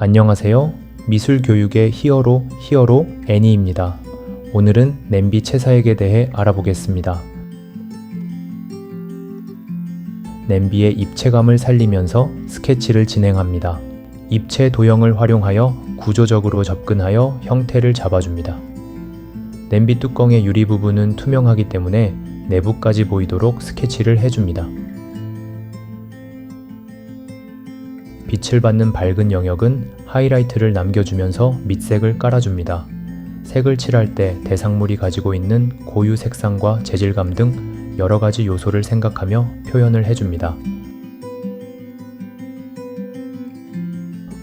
안녕하세요. 미술 교육의 히어로 히어로 애니입니다. 오늘은 냄비 채사액에 대해 알아보겠습니다. 냄비의 입체감을 살리면서 스케치를 진행합니다. 입체 도형을 활용하여 구조적으로 접근하여 형태를 잡아줍니다. 냄비 뚜껑의 유리 부분은 투명하기 때문에 내부까지 보이도록 스케치를 해줍니다. 빛을 받는 밝은 영역은 하이라이트를 남겨주면서 밑색을 깔아줍니다. 색을 칠할 때 대상물이 가지고 있는 고유 색상과 재질감 등 여러 가지 요소를 생각하며 표현을 해줍니다.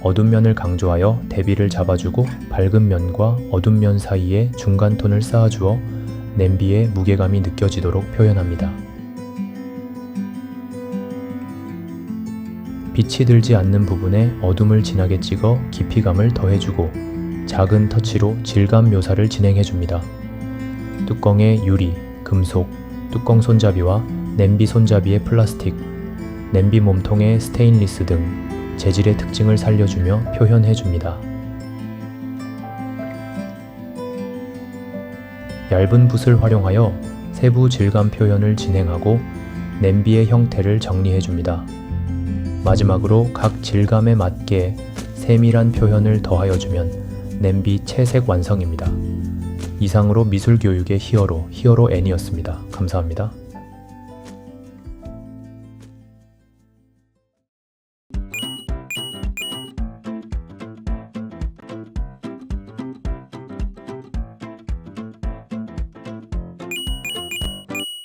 어두운 면을 강조하여 대비를 잡아주고 밝은 면과 어두운 면 사이에 중간 톤을 쌓아주어 냄비의 무게감이 느껴지도록 표현합니다. 빛이 들지 않는 부분에 어둠을 진하게 찍어 깊이감을 더해주고 작은 터치로 질감 묘사를 진행해줍니다. 뚜껑의 유리, 금속, 뚜껑 손잡이와 냄비 손잡이의 플라스틱, 냄비 몸통의 스테인리스 등 재질의 특징을 살려주며 표현해줍니다. 얇은 붓을 활용하여 세부 질감 표현을 진행하고 냄비의 형태를 정리해줍니다. 마지막으로 각 질감에 맞게 세밀한 표현을 더하여 주면 냄비 채색 완성입니다. 이상으로 미술 교육의 히어로 히어로 N이었습니다. 감사합니다.